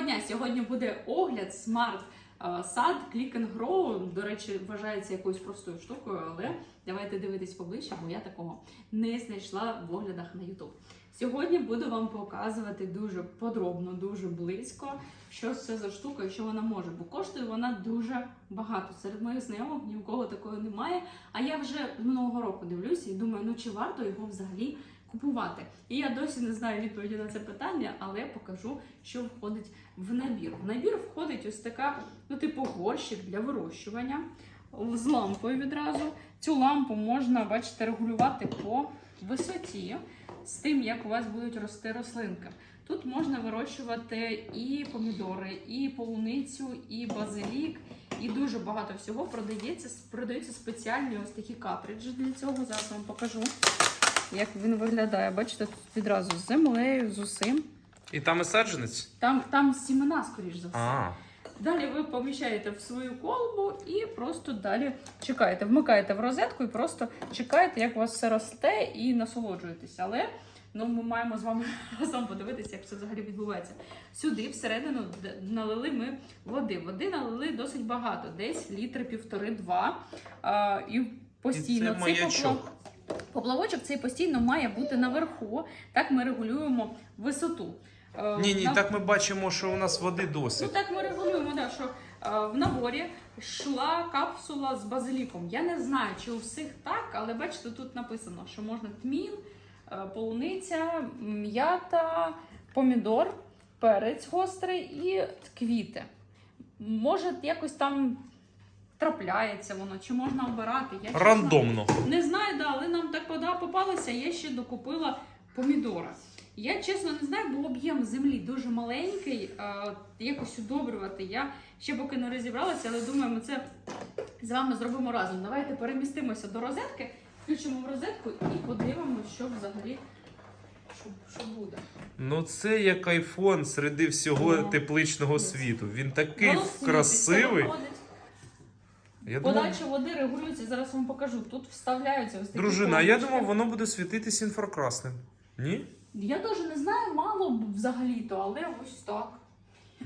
дня! Сьогодні буде огляд смарт е, сад Click and Grow. До речі, вважається якоюсь простою штукою, але давайте дивитись поближче, бо я такого не знайшла в оглядах на YouTube. Сьогодні буду вам показувати дуже подробно, дуже близько, що це за штука і що вона може. Бо коштує вона дуже багато. Серед моїх знайомих ні у кого такої немає. А я вже минулого року дивлюся і думаю, ну чи варто його взагалі купувати? І я досі не знаю відповіді на це питання, але покажу, що входить в набір. В набір входить ось така, ну, типу, горщик для вирощування з лампою відразу. Цю лампу можна, бачите, регулювати по висоті з тим, як у вас будуть рости рослинки. Тут можна вирощувати і помідори, і полуницю, і базилік, і дуже багато всього продається. Продаються спеціальні ось такі картриджі для цього. Зараз вам покажу, як він виглядає. Бачите, тут відразу з землею, з усім. І там і саджанець? Там, там сімена, скоріш за все. А, Далі ви поміщаєте в свою колбу і просто далі чекаєте, вмикаєте в розетку і просто чекаєте, як у вас все росте і насолоджуєтесь. Але ну, ми маємо з вами разом подивитися, як це взагалі відбувається. Сюди всередину налили ми води. Води налили досить багато, десь літри півтори-два. І постійно І це цей маячок. Поплавочок цей постійно має бути наверху. Так ми регулюємо висоту. Е, ні, ні, на- так ми бачимо, що у нас води Ну досить. так ми регулюємо, да, що е, в наборі йшла капсула з базиліком. Я не знаю, чи у всіх так, але бачите, тут написано, що можна тмін, е, полуниця, м'ята, помідор, перець гострий і квіти. Може, якось там трапляється воно, чи можна обирати. Я чесно, Рандомно. не знаю, да, але нам так вода попалася, я ще докупила помідора. Я чесно не знаю, бо об'єм землі дуже маленький, а, якось удобрювати. Я ще поки не розібралася, але думаю, ми це з вами зробимо разом. Давайте перемістимося до розетки, включимо в розетку і подивимося, що взагалі що, що буде. Ну це як айфон серед всього Ну. тепличного світу. Він такий красивий. Я думав, Подача води регулюється, зараз вам покажу. Тут вставляються ось такі дружина, а я думав, воно буде світитись інфракрасним. Ні? Я теж не знаю, мало б взагалі-то, але ось так.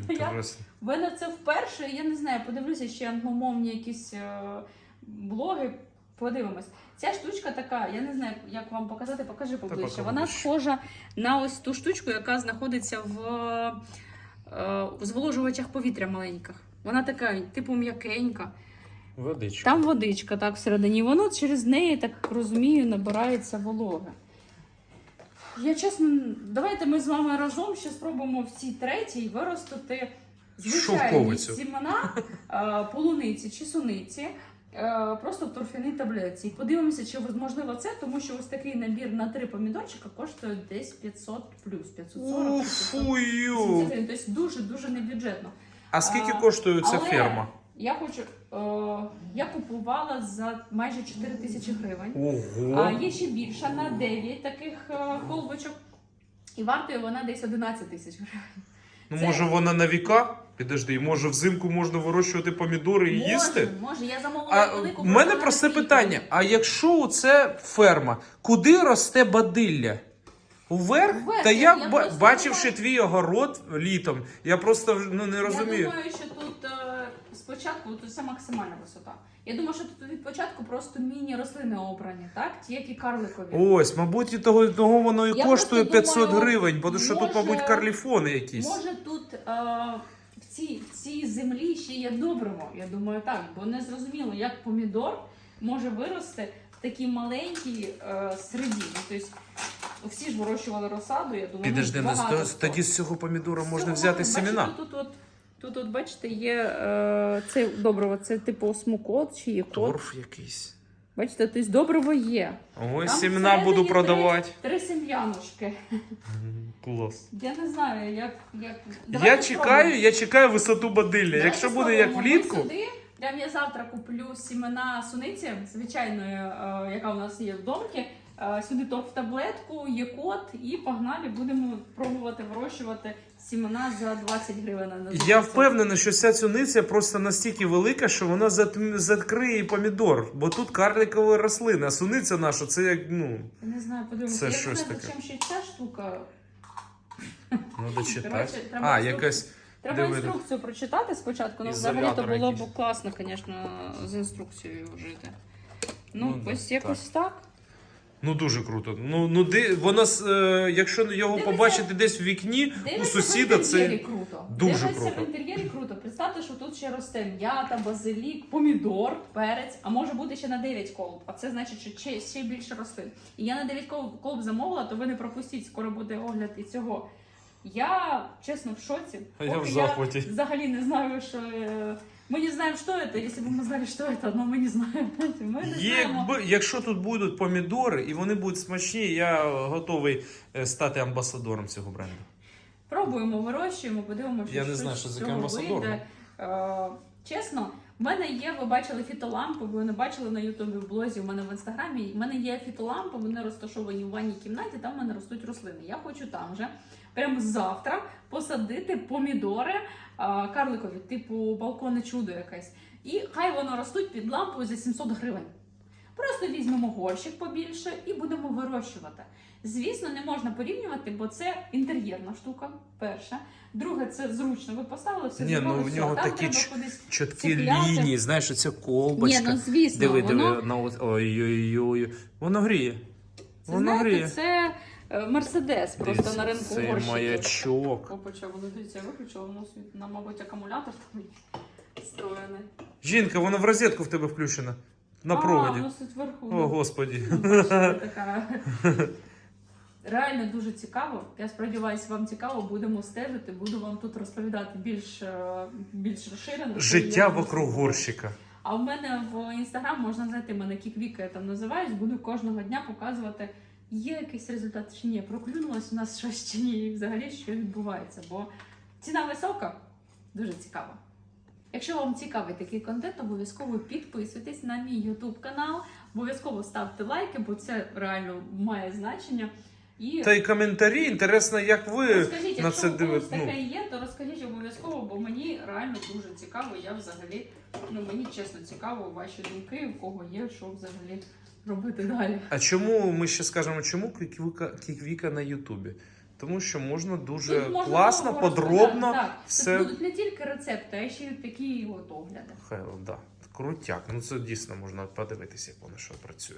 Я в мене це вперше, я не знаю, подивлюся ще англомовні якісь е, блоги, подивимось. Ця штучка така, я не знаю, як вам показати, покажи поближче. Вона схожа на ось ту штучку, яка знаходиться в, е, в зволожувачах повітря маленьких. Вона така, типу, м'якенька. Водичка. Там водичка так всередині. І воно через неї, так розумію, набирається вологи. Я чесно, давайте ми з вами разом ще спробуємо в цій третій виростити звичайні Шовковицю. сімена е, полуниці чи суниці. е, Просто в торфяній таблетці. І подивимося, чи можливо це, тому що ось такий набір на три помідорчика коштує десь 500 плюс 540 О, 570 фую. гривень. Тобто дуже-дуже небюджетно. А скільки коштує ця але ферма? Я хочу. Е, я купувала за майже 4 тисячі гривень. А є ще більша на 9 таких е, колбочок. І вартує вона десь 11 тисяч гривень. Ну це- може вона на віка? Підожди, може взимку можна вирощувати помідори і може, їсти? Може, я замовила А велику в мене просто просте питання: а якщо це ферма, куди росте бадилля? Уверх? Вверх, Та я- я, ба- просто бачивши думаю- твій огород літом, я просто ну, не розумію. Я думаю, що тут е, спочатку тут це максимальна висота. Я думаю, що тут від початку просто міні-рослини обрані, так? Ті, які карликові. Ось, мабуть, і того, того воно і Я коштує просто 500 думаю, гривень, бо що тут, може- мабуть, карліфони якісь. Може тут е, в, цій, в цій землі ще є добриво. Я думаю, так, бо не зрозуміло, як помідор може вирости в такій маленькій е, середі. Ну, тобто, всі ж вирощували розсаду, я думаю, Підожди, ну, багато хто. тоді з цього помідора З можна цього взяти бачите, семена. Тут, от, тут, от, бачите, є е, це добриво, це типу смукот чи є кот. Торф якийсь. Бачите, тобто добриво є. Ось Там семена всередині буду продавати. Три сем'янушки. Клас. Я не знаю, як. як... Я Давайте чекаю, спробуємо. я чекаю висоту бадилля. Давайте Якщо буде як спробуємо. влітку, Ми сюди, прям я завтра куплю сімена суниці, звичайної, е, яка у нас є в домці. Е, Сюди топ в таблетку, є код, і погнали, будемо пробувати вирощувати сімена за 20 гривень. на я впевнений, що ця цюниця просто настільки велика, що вона закриє помідор. Бо тут карликова рослина, а суниця наша це як, ну, не знаю, подивимося. Це я щось не знаю, таке. чим ще ця штука. треба читати. Коротше, треба А, якась Треба Диви. інструкцію прочитати спочатку. Ну, взагалі то було б класно, звісно, з інструкцією жити. Ну, Ну, ось якось так. Ну дуже круто. Ну, ну де вона с- е, якщо його Дивися. побачити десь в вікні, у сусіда в інтер'єрі це. круто. дуже Дивиться круто. в інтер'єрі круто. Представте, що тут ще росте м'ята, базилік, помідор, перець, а може бути ще на 9 колб. А це значить, що ще, ще більше рослин. І я на 9 колб, колб замовила, то ви не пропустіть, скоро буде огляд і цього. Я чесно в шоці. А я в захваті. взагалі не знаю, що. е, Ми не знаємо, що це. Якщо б ми знали, що це, але ми не знаємо. Ми не знаємо. Якби, якщо тут будуть помідори і вони будуть смачні, я готовий е, стати амбасадором цього бренду. Пробуємо, вирощуємо, подивимося, Я не знаю, що амбасадор. вийде. Е, чесно, в мене є, ви бачили фітолампи, ви не бачили на Ютубі в блозі, у мене в інстаграмі. У мене є фітолампи, вони розташовані в ванній кімнаті, там у мене ростуть рослини. Я хочу там же, прямо завтра, посадити помідори а, карликові, типу балкони чудо якесь. І хай воно ростуть під лампою за 700 гривень. Просто візьмемо горщик побільше і будемо вирощувати. Звісно, не можна порівнювати, бо це інтер'єрна штука. Перша. Друге, це зручно. Ви поставили все Ні, ну, в нього там такі ч- Чіткі лінії, знаєш, оця колбочка. Ні, ну звісно, диви, воно, диви, на ось- ой-ой-ой. Воно гріє. це, Воно знаєте, гріє. це е, мерседес просто Дивіться, на ринку Це горщиків. маячок. Опача, воно дивіться, я виключила, воно світ, мабуть, акумулятор там встроєний. Жінка, воно в розетку в тебе включено. На А, проводі. воно тут вверху. О, господі. Бачите, така. Реально дуже цікаво. Я сподіваюся, вам цікаво. Будемо стежити. Буду вам тут розповідати більш, е, більш розширено. Життя вокруг горщика. А в мене в інстаграм можна знайти мене Кіквіка, я там називаюсь. Буду кожного дня показувати, є якийсь результат чи ні, проклюнулось у нас щось чи ні, і взагалі що відбувається. Бо ціна висока, дуже цікаво. Якщо вам цікавий такий контент, обов'язково підписуйтесь на мій YouTube канал, обов'язково ставте лайки, бо це реально має значення. І Та й коментарі, інтересно, як ви розкажіть, на якщо це у когось дивитесь. таке Ну, є, то розкажіть обов'язково, бо мені реально дуже цікаво. Я взагалі, ну мені чесно цікаво ваші думки, у кого є, що взагалі робити далі. а чому ми ще скажемо, чому Кіквіка, Кіквіка на Ютубі? Тому що можна дуже Тут можна класно, подробно. так. все- Тут будуть не тільки рецепти, а ще й такі от огляди. Хай, да. Крутяк. Ну це дійсно можна подивитися, як воно що працює.